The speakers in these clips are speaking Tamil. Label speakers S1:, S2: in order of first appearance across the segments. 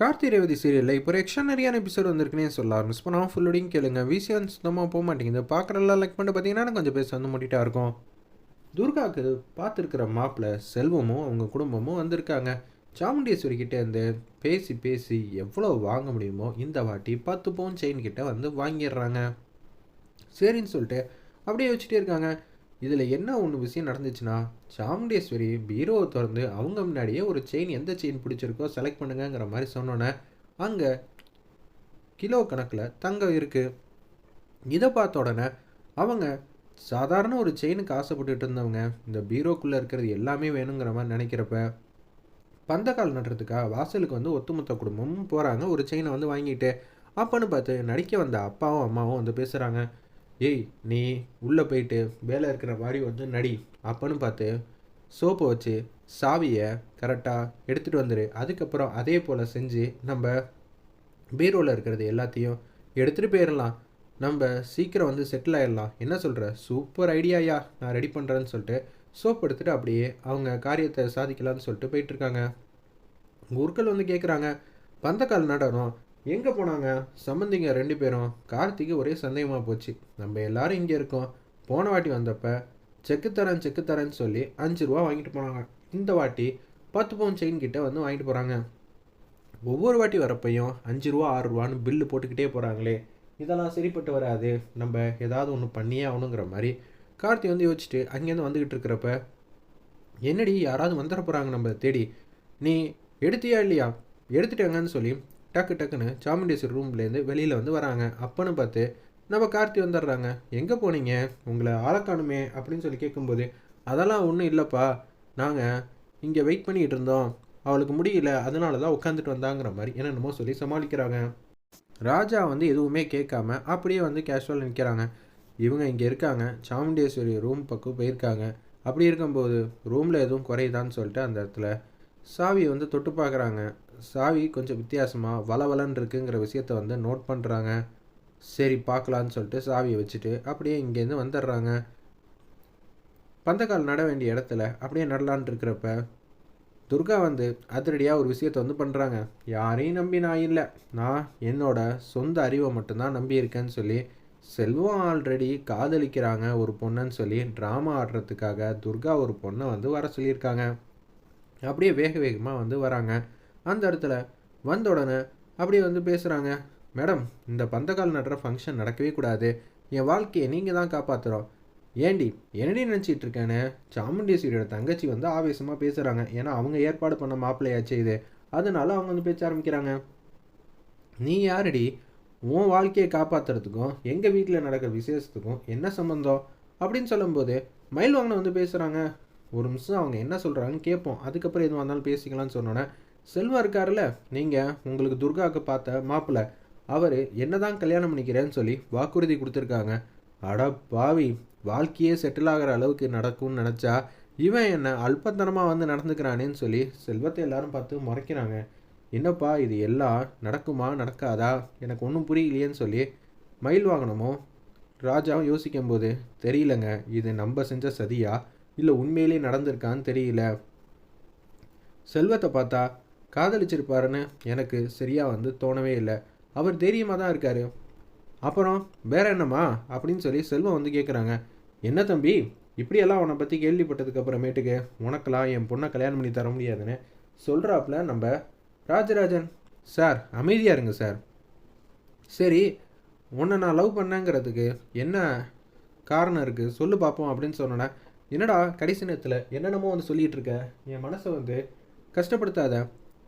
S1: கார்த்தி ரேவதி சீரியலில் இப்போ ஒரு எக்ஸ்ட்ரானரியான எபிசோட் வந்திருக்குன்னே சொல்லலாம். மிஸ் பண்ணாமல் ஃபுல்லோடையும் கேளுங்க. விசியான் சுத்தமாக போக மாட்டேங்குது. பார்க்குறலாம் லைக் பண்ணிட்டு பார்த்தீங்கன்னா கொஞ்சம் பேச வந்து முடிட்டா இருக்கும். துர்காவுக்கு பார்த்துருக்கிற மாப்பிள்ளை செல்வமும் அவங்க குடும்பமும் வந்திருக்காங்க. சாமுண்டீஸ்வரி கிட்டே இருந்து பேசி பேசி எவ்வளோ வாங்க முடியுமோ இந்த வாட்டி பத்து பவுன் செயின் கிட்ட வந்து வாங்கிடுறாங்க. சரின்னு சொல்லிட்டு அப்படியே வச்சுட்டே இருக்காங்க. இதில் என்ன ஒன்று விஷயம் நடந்துச்சுன்னா சாமுண்டேஸ்வரி பீரோவை திறந்து அவங்க முன்னாடியே ஒரு செயின் எந்த செயின் பிடிச்சிருக்கோ செலக்ட் பண்ணுங்கிற மாதிரி சொன்னோன்னே அங்கே கிலோ கணக்கில் தங்கம் இருக்குது இதை பார்த்த உடனே அவங்க சாதாரண ஒரு செயினுக்கு ஆசைப்பட்டுட்டு இருந்தவங்க இந்த பீரோக்குள்ளே இருக்கிறது எல்லாமே வேணுங்கிற மாதிரி நினைக்கிறப்ப பந்தக்கால் நடுறதுக்காக வாசலுக்கு வந்து ஒத்துமொத்த குடும்பமும் போகிறாங்க ஒரு செயினை வந்து வாங்கிட்டு அப்பன்னு பார்த்து நடிக்க வந்த அப்பாவும் அம்மாவும் வந்து பேசுகிறாங்க ஏய் நீ உள்ளே போயிட்டு வேலை இருக்கிற மாதிரி வந்து நடி. அப்பன்னு பார்த்து சோப்பை வச்சு சாவியை கரெக்டாக எடுத்துகிட்டு வந்துடு அதுக்கப்புறம் அதே போல் செஞ்சு நம்ம பீரோவில் இருக்கிறது எல்லாத்தையும் எடுத்துகிட்டு போயிடலாம் நம்ம சீக்கிரம் வந்து செட்டில் ஆயிடலாம் என்ன சொல்கிற சூப்பர் ஐடியாயா நான் ரெடி பண்ணுறேன்னு சொல்லிட்டு சோப் எடுத்துகிட்டு அப்படியே அவங்க காரியத்தை சாதிக்கலாம்னு சொல்லிட்டு போயிட்டுருக்காங்க குருக்கள் வந்து கேட்குறாங்க பந்தக்கால் நடனம் எங்கே போனாங்க? சம்மந்திங்க ரெண்டு பேரும். கார்த்திக்கு ஒரே சந்தேகமாக போச்சு. நம்ம எல்லாரும் இங்கே இருக்கோம். போன வாட்டி வந்தப்ப செக்கு தரேன் செக்கு தரேன்னு சொல்லி அஞ்சு ரூபா வாங்கிட்டு போனாங்க. இந்த வாட்டி பத்து பவுன் செயின் கிட்ட வந்து வாங்கிட்டு போகிறாங்க ஒவ்வொரு வாட்டி வரப்பையும் அஞ்சு ரூபா ஆறு ரூபான்னு பில்லு போட்டுக்கிட்டே போகிறாங்களே இதெல்லாம் சரிப்பட்டு வராது. நம்ம ஏதாவது ஒன்று பண்ணியே ஆகணுங்கிற மாதிரி கார்த்தி வந்து யோசிச்சுட்டு அங்கேருந்து வந்துக்கிட்டு இருக்கிறப்ப என்னடி யாராவது வந்துட போகிறாங்க நம்ம தேடி. நீ எடுத்தியா இல்லையா? எடுத்துட்டாங்கன்னு சொல்லி டக்கு டக்குன்னு சாமுண்டேஸ்வரி ரூம்லேருந்து வெளியில் வந்து வராங்க. அப்பன்னு பார்த்து நம்ம கார்த்தி வந்துடுறாங்க. எங்கே போனீங்க? உங்களை ஆளக்காணுமே அப்படின்னு சொல்லி கேட்கும்போது அதெல்லாம் ஒன்றும் இல்லைப்பா. நாங்கள் இங்கே வெயிட் பண்ணிகிட்டு இருந்தோம். அவளுக்கு முடியல. அதனால தான் உட்காந்துட்டு வந்தாங்கிற மாதிரி என்னென்னமோ சொல்லி சமாளிக்கிறாங்க. ராஜா வந்து எதுவுமே கேட்காம அப்படியே வந்து கேஷுவல் நிற்கிறாங்க இவங்க இங்கே இருக்காங்க. சாமுண்டேஸ்வரி ரூம் பக்கம் போயிருக்காங்க. அப்படி இருக்கும்போது ரூமில் எதுவும் குறையுதான்னு சொல்லிட்டு அந்த இடத்துல சாவியை வந்து தொட்டு பார்க்குறாங்க. சாவி கொஞ்சம் வித்தியாசமாக வளவலன்னு இருக்குங்கிற விஷயத்த வந்து நோட் பண்ணுறாங்க சரி பார்க்கலான்னு சொல்லிட்டு சாவியை வச்சுட்டு அப்படியே இங்கேருந்து வந்துடுறாங்க. பந்தக்கால் நட வேண்டிய இடத்துல அப்படியே நடலான் இருக்கிறப்ப துர்கா வந்து அதிரடியாக ஒரு விஷயத்தை வந்து பண்ணுறாங்க யாரையும் நம்பி நான் இல்லை. நான் என்னோட சொந்த அறிவை மட்டும்தான் நம்பியிருக்கேன்னு சொல்லி செல்வம் ஆல்ரெடி காதலிக்கிறாங்க ஒரு பொண்ணுன்னு சொல்லி ட்ராமா ஆடுறதுக்காக துர்கா ஒரு பொண்ணை வந்து வர சொல்லியிருக்காங்க. அப்படியே வேக வேகமாக வந்து வராங்க. அந்த இடத்துல வந்த உடனே அப்படியே வந்து பேசுகிறாங்க மேடம் இந்த பந்தக்கால் நடுற ஃபங்க்ஷன் நடக்கவே கூடாது. என் வாழ்க்கையை நீங்கள் தான் காப்பாற்றுறோம் ஏண்டி என்னடி நினச்சிட்டு இருக்கேன்னு? சாமுண்டேஸ்வரியோட தங்கச்சி வந்து ஆவேசமாக பேசுகிறாங்க ஏன்னா அவங்க ஏற்பாடு பண்ண மாப்பிள்ளையாச்சு இது. அதனால அவங்க வந்து பேச ஆரம்பிக்கிறாங்க. நீ யாரடி? உன் வாழ்க்கையை காப்பாற்றுறதுக்கும் எங்கள் வீட்டில் நடக்கிற விசேஷத்துக்கும் என்ன சம்மந்தம் அப்படின்னு சொல்லும்போது மயில் வாங்கின வந்து பேசுகிறாங்க ஒரு நிமிஷம் அவங்க என்ன சொல்கிறாங்கன்னு கேட்போம். அதுக்கப்புறம் எதுவும் வந்தாலும் பேசிக்கலாம்னு சொன்னோன்னே செல்வம் இருக்காருல்ல நீங்கள் உங்களுக்கு துர்காவுக்கு பார்த்த மாப்பிள்ளை அவர் என்ன தான் கல்யாணம் பண்ணிக்கிறேன்னு சொல்லி வாக்குறுதி கொடுத்துருக்காங்க. அட பாவி வாழ்க்கையே செட்டில் ஆகிற அளவுக்கு நடக்கும்னு நினச்சா இவன் என்ன அல்பத்தனமாக வந்து நடந்துக்கிறானேன்னு சொல்லி செல்வத்தை எல்லாரும் பார்த்து முறைக்கிறாங்க. என்னப்பா இது எல்லாம் நடக்குமா நடக்காதா? எனக்கு ஒன்றும் புரியலையேன்னு சொல்லி மயில் வாங்கணுமோ ராஜாவும் யோசிக்கும் போது தெரியலங்க இது நம்ம செஞ்ச சதியா? இல்லை உண்மையிலே நடந்திருக்கான்னு தெரியல. செல்வத்தை பார்த்தா காதலிச்சிருப்பாருன்னு எனக்கு சரியாக வந்து தோணவே இல்லை. அவர் தைரியமாக தான் இருக்கார். அப்புறம் வேற என்னம்மா? அப்படின்னு சொல்லி செல்வம் வந்து கேட்குறாங்க என்ன தம்பி? இப்படியெல்லாம் உன்னை பற்றி கேள்விப்பட்டதுக்கு அப்புறமேட்டுக்கு உனக்கெல்லாம் என் பொண்ணை கல்யாணம் பண்ணி தர முடியாதுன்னு சொல்கிறாப்புல நம்ம ராஜராஜன். சார் அமைதியாக இருங்க சார். சரி உன்னை நான் லவ் பண்ணேங்கிறதுக்கு என்ன காரணம் இருக்குது சொல்லு பார்ப்போம் அப்படின்னு சொன்னேன் என்னடா கடைசி நேரத்தில் என்னென்னமோ வந்து சொல்லிகிட்டு இருக்க? என் மனசை வந்து கஷ்டப்படுத்தாத.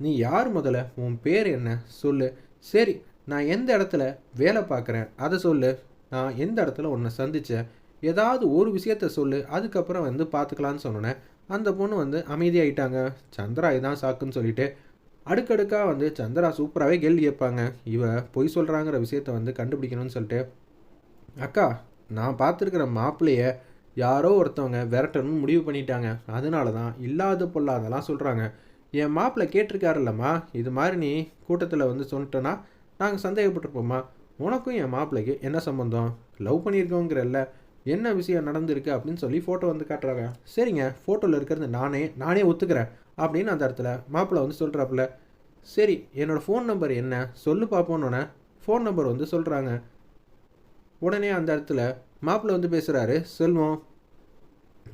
S1: நீ யார் முதல்ல? உன் பேர் என்ன? சொல்லு. சரி நான் எந்த இடத்துல வேலை பார்க்குறேன்? அதை சொல்லு. நான் எந்த இடத்துல உன்னை சந்தித்தேன் ஏதாவது ஒரு விஷயத்த சொல்லு. அதுக்கப்புறம் வந்து பார்த்துக்கலான்னு சொன்னேன் அந்த பொண்ணு வந்து அமைதியாகிட்டாங்க சந்திரா இதான் சாக்குன்னு சொல்லிட்டு அடுக்கடுக்காக வந்து சந்திரா சூப்பராகவே கேள்வி கேட்பாங்க. இவ பொய் சொல்கிறாங்கிற விஷயத்த வந்து கண்டுபிடிக்கணும்னு சொல்லிட்டு அக்கா நான் பார்த்துருக்குற மாப்பிள்ளைய யாரோ ஒருத்தவங்க விரட்டணும்னு முடிவு பண்ணிட்டாங்க. அதனால தான் இல்லாத பொல்லாதெல்லாம் சொல்கிறாங்க என் மாப்பிள்ளை கேட்டிருக்காருல்லம்மா இது மாதிரி நீ கூட்டத்தில் வந்து சொல்லிட்டோன்னா நாங்கள் சந்தேகப்பட்டிருப்போம்மா. உனக்கும் என் மாப்பிள்ளைக்கு என்ன சம்மந்தம் லவ் பண்ணியிருக்கோங்கிறல்ல என்ன விஷயம் நடந்திருக்கு அப்படின்னு சொல்லி ஃபோட்டோ வந்து காட்டுறாங்க. சரிங்க ஃபோட்டோவில் இருக்கிறது நானே நானே ஒத்துக்கிறேன் அப்படின்னு அந்த இடத்துல மாப்பிள்ளை வந்து சொல்கிறாப்புல சரி என்னோடய ஃபோன் நம்பர் என்ன? சொல்லு பார்ப்போன்னொன்னே ஃபோன் நம்பர் வந்து சொல்கிறாங்க உடனே அந்த இடத்துல மாப்பிள்ளை வந்து பேசுகிறாரு செல்வம்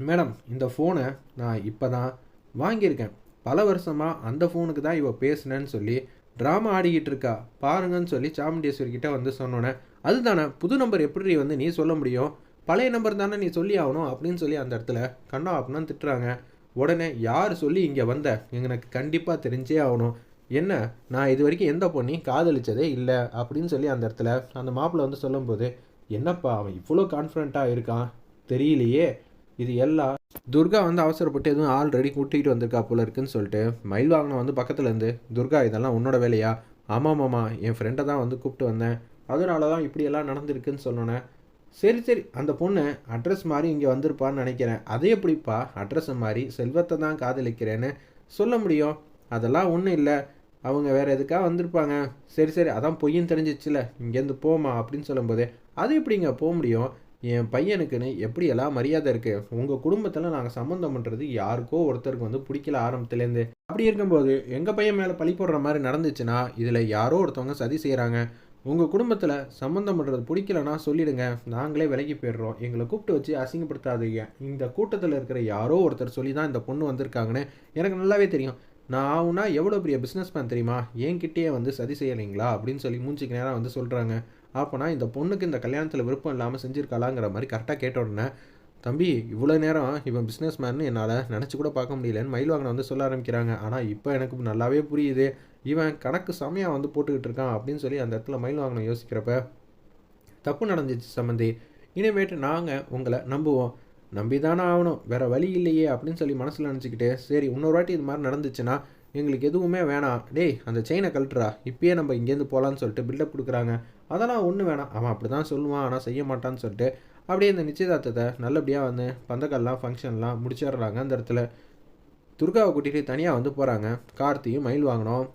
S1: மேடம் இந்த ஃபோனை நான் இப்போ தான் வாங்கியிருக்கேன். பல வருஷமாக அந்த ஃபோனுக்கு தான் இவள் பேசுனேன்னு சொல்லி ட்ராமா ஆடிக்கிட்டு இருக்கா. பாருங்கன்னு சொல்லி சாமுண்டேஸ்வரி கிட்ட வந்து சொன்னோன்னே அதுதானே புது நம்பர் எப்படி வந்து நீ சொல்ல முடியும்? பழைய நம்பர் தானே நீ சொல்லி ஆகணும்? அப்படின்னு சொல்லி அந்த இடத்துல கண்ணா அப்படின்னு திட்டுறாங்க. உடனே யார் சொல்லி இங்கே வந்த? எனக்கு கண்டிப்பாக தெரிஞ்சே ஆகணும். என்ன நான் இது வரைக்கும் எந்த பொண்ணையும் காதலிச்சதே இல்லை? அப்படின்னு சொல்லி அந்த இடத்துல அந்த மாப்பிள்ளை வந்து சொல்லும்போது என்னப்பா அவன் இவ்வளோ கான்ஃபிடண்ட்டாக இருக்கான்? தெரியலையே. இது எல்லாம் துர்கா வந்து அவசரப்பட்டு எதுவும் ஆல்ரெடி கூட்டிகிட்டு வந்திருக்கா போல இருக்குன்னு சொல்லிட்டு மயில் வாகனம் வந்து பக்கத்தில் இருந்து துர்கா இதெல்லாம் உன்னோட வேலையா? ஆமாம் மாமா என் ஃப்ரெண்டை தான் வந்து கூப்பிட்டு வந்தேன். அதனால தான் இப்படியெல்லாம் நடந்திருக்குன்னு சொன்னோன்னே சரி சரி அந்த பொண்ணு அட்ரஸ் மாதிரி இங்கே வந்திருப்பான்னு நினைக்கிறேன். அதே எப்படிப்பா? அட்ரஸை மாதிரி செல்வத்தை தான் காதலிக்கிறேன்னு சொல்ல முடியும். அதெல்லாம் ஒன்றும் இல்லை. அவங்க வேறு எதுக்காக வந்திருப்பாங்க? சரி சரி அதான் பொய்யும் தெரிஞ்சிச்சுல. இங்கேருந்து போமா அப்படின்னு சொல்லும்போது அது எப்படிங்க? போக முடியும். என் பையனுக்குன்னு எப்படி எல்லாம் மரியாதை இருக்குது உங்கள் குடும்பத்தில் நாங்கள் சம்மந்தம் பண்ணுறது யாருக்கோ ஒருத்தருக்கு வந்து பிடிக்கல ஆரம்பத்துலேருந்து. அப்படி இருக்கும்போது எங்கள் பையன் மேலே பழி போடுற மாதிரி நடந்துச்சுன்னா இதில் யாரோ ஒருத்தவங்க சதி செய்கிறாங்க உங்கள் குடும்பத்தில் சம்மந்தம் பண்ணுறது பிடிக்கலன்னா சொல்லிடுங்க. நாங்களே விலகி போயிடுறோம். எங்களை கூப்பிட்டு வச்சு அசிங்கப்படுத்தாதீங்க. இந்த கூட்டத்தில் இருக்கிற யாரோ ஒருத்தர் சொல்லி தான் இந்த பொண்ணு வந்திருக்காங்கன்னு எனக்கு நல்லாவே தெரியும். நான் ஆகுனா எவ்வளோ பெரிய பிஸ்னஸ் மேன் தெரியுமா? என்கிட்டயே வந்து சதி செய்யலைங்களா? அப்படின்னு சொல்லி மூஞ்சிக்கு நேரம் வந்து சொல்கிறாங்க அப்போனா இந்த பொண்ணுக்கு இந்த கல்யாணத்தில் விருப்பம் இல்லாமல் செஞ்சுருக்காளாங்கிற மாதிரி கரெக்டாக கேட்ட உடனே தம்பி இவ்வளோ நேரம் இவன் பிஸ்னஸ் மேன்னு என்னால் நினச்சி கூட பார்க்க முடியலன்னு மயில்வாகனை வந்து சொல்ல ஆரம்பிக்கிறாங்க. ஆனால் இப்போ எனக்கு நல்லாவே புரியுது. இவன் கணக்கு செமையாக வந்து போட்டுக்கிட்டு இருக்கான் அப்படின்னு சொல்லி அந்த இடத்துல மயில்வாகனம் யோசிக்கிறப்ப தப்பு நடந்துச்சு சம்மந்தி இனிமேட்டு நாங்கள் உங்களை நம்புவோம். நம்பி தானே ஆகணும். வேறு வழி இல்லையே அப்படின்னு சொல்லி மனசில் நினச்சிக்கிட்டு சரி இன்னொரு வாட்டி இது மாதிரி நடந்துச்சுன்னா எங்களுக்கு எதுவுமே வேணாம். டேய் அந்த செயினை கழட்டுறா. இப்பயே நம்ம இங்கேருந்து போகலான்னு சொல்லிட்டு பில்டப் கொடுக்குறாங்க. அதெல்லாம் ஒன்று வேணாம். அவன் அப்படி தான் சொல்லுவான் ஆனால் செய்ய மாட்டான்னு சொல்லிட்டு அப்படியே இந்த நிச்சயதார்த்தத்தை நல்லபடியாக வந்து பந்தக்கல்லாம் ஃபங்க்ஷன்லாம் முடிச்சிடுறாங்க அந்த இடத்துல. துர்காவை கூட்டிகிட்டு தனியாக வந்து போகிறாங்க கார்த்தியும் மயில் வாங்கினோம்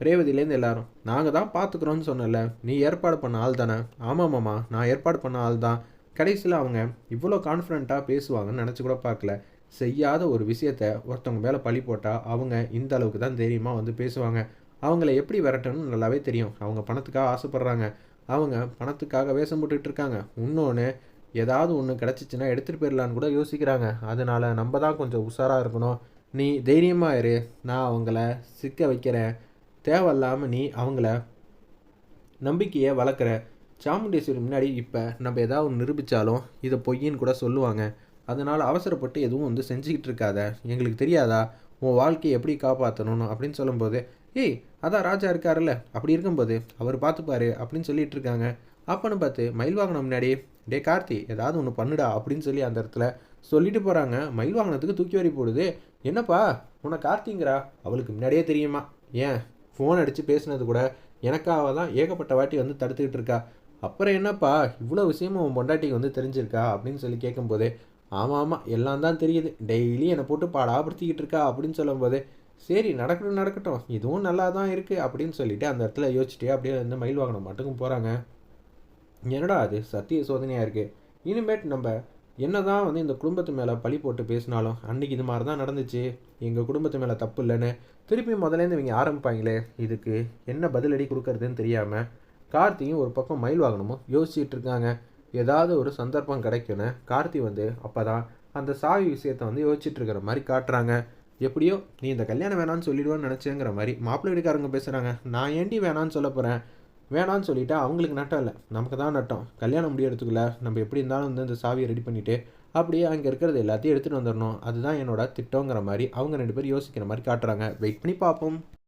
S1: ரேவதியிலேருந்து எல்லாரும் நாங்கள் தான் பார்த்துக்குறோன்னு சொன்னல நீ ஏற்பாடு பண்ண ஆள் தானே? ஆமாம் மாமா நான் ஏற்பாடு பண்ண ஆள் தான். கடைசியில் அவங்க இவ்வளோ கான்ஃபிடென்ட்டாக பேசுவாங்கன்னு நினச்சி கூட பார்க்கல. செய்யாத ஒரு விஷயத்த ஒருத்தவங்க மேலே பழி போட்டால் அவங்க இந்த அளவுக்கு தான் தைரியமாக வந்து பேசுவாங்க. அவங்கள எப்படி விரட்டணும்னு நல்லாவே தெரியும். அவங்க பணத்துக்காக ஆசைப்பட்றாங்க. அவங்க பணத்துக்காக வேஷம் போட்டுக்கிட்டு இருக்காங்க. இன்னொன்று ஏதாவது ஒன்று கிடச்சிச்சின்னா எடுத்துகிட்டு போயிடலான்னு கூட யோசிக்கிறாங்க. அதனால் நம்ம தான் கொஞ்சம் உஷாராக இருக்கணும். நீ தைரியமாக இரு. நான் அவங்கள சிக்க வைக்கிறேன். தேவையில்லாமல் நீ அவங்கள நம்பிக்கையை வளர்க்குற. சாமுண்டேஸ்வரி முன்னாடி இப்போ நம்ம ஏதாவது ஒன்று நிரூபித்தாலும் இதை பொய்யின்னு கூட சொல்லுவாங்க. அதனால் அவசரப்பட்டு எதுவும் வந்து செஞ்சுக்கிட்டு இருக்காத. எங்களுக்கு தெரியாதா? உன் வாழ்க்கையை எப்படி காப்பாற்றணும் அப்படின்னு சொல்லும்போது ஏய் அதான் ராஜா இருக்காருல்ல. அப்படி இருக்கும்போது அவர் பார்த்துப்பாரு அப்படின்னு சொல்லிட்டு இருக்காங்க. அப்போன்னு பார்த்து மயில் வாங்கின முன்னாடி டே கார்த்தி ஏதாவது ஒன்று பண்ணுடா அப்படின்னு சொல்லி அந்த இடத்துல சொல்லிட்டு போகிறாங்க மயில் வாங்கினதுக்கு தூக்கி வரி போடுது. என்னப்பா உன்னை கார்த்திங்கிறா? அவளுக்கு முன்னாடியே தெரியுமா? ஏன்? ஃபோன் அடித்து பேசுனது கூட எனக்காக தான் ஏகப்பட்ட வாட்டி வந்து தடுத்துக்கிட்டு இருக்கா. அப்புறம் என்னப்பா இவ்வளோ விஷயமும் உன் பொண்டாட்டிக்கு வந்து தெரிஞ்சிருக்கா? அப்படின்னு சொல்லி கேட்கும்போது ஆமாம் ஆமாம் எல்லாம் தான் தெரியுது. டெய்லி என்னை போட்டு பாடாப்படுத்திக்கிட்டு இருக்கா? அப்படின்னு சொல்லும்போது சரி நடக்கட்டும் நடக்கட்டும். இதுவும் நல்லா தான் இருக்குது அப்படின்னு சொல்லிட்டு அந்த இடத்துல யோசிச்சுட்டே அப்படியே வந்து மயில் வாகனம் மட்டுக்கும் போகிறாங்க என்னடா அது சத்திய சோதனையாக இருக்குது இனிமேட் நம்ம என்ன தான் வந்து இந்த குடும்பத்து மேலே பழி போட்டு பேசினாலும் அன்றைக்கி இது மாதிரி தான் நடந்துச்சு. எங்கள் குடும்பத்து மேலே தப்பு இல்லைன்னு திருப்பி முதலேருந்து இவங்க ஆரம்பிப்பாங்களே இதுக்கு என்ன பதிலடி கொடுக்கறதுன்னு தெரியாமல் கார்த்தியும் ஒரு பக்கம் மயில் வாகனமும் யோசிச்சுட்டு இருக்காங்க. ஏதாவது ஒரு சந்தர்ப்பம் கிடைக்கும்னு கார்த்தி வந்து அப்போ தான் அந்த சாவி விஷயத்த வந்து யோசிச்சுட்டு இருக்கிற மாதிரி காட்டுறாங்க. எப்படியோ நீ இந்த கல்யாணம் வேணான்னு சொல்லிடுவான்னு நினச்சேங்கிற மாதிரி மாப்பிள்ளை வீட்டுக்காரங்க பேசுகிறாங்க நான் ஏண்டி வேணான்னு சொல்ல போகிறேன் வேணான்னு சொல்லிவிட்டு அவங்களுக்கு நட்டம் இல்லை. நமக்கு தான் நட்டம். கல்யாணம் முடியறதுக்குள்ள நம்ம எப்படி இருந்தாலும் வந்து இந்த சாவியை ரெடி பண்ணிவிட்டு அப்படியே அங்கே இருக்கிறது எல்லாத்தையும் எடுத்துகிட்டு வந்துடணும். அதுதான் என்னோட திட்டங்கிற மாதிரி அவங்க ரெண்டு பேரும் யோசிக்கிற மாதிரி காட்டுறாங்க. வெயிட் பண்ணி பார்ப்போம்.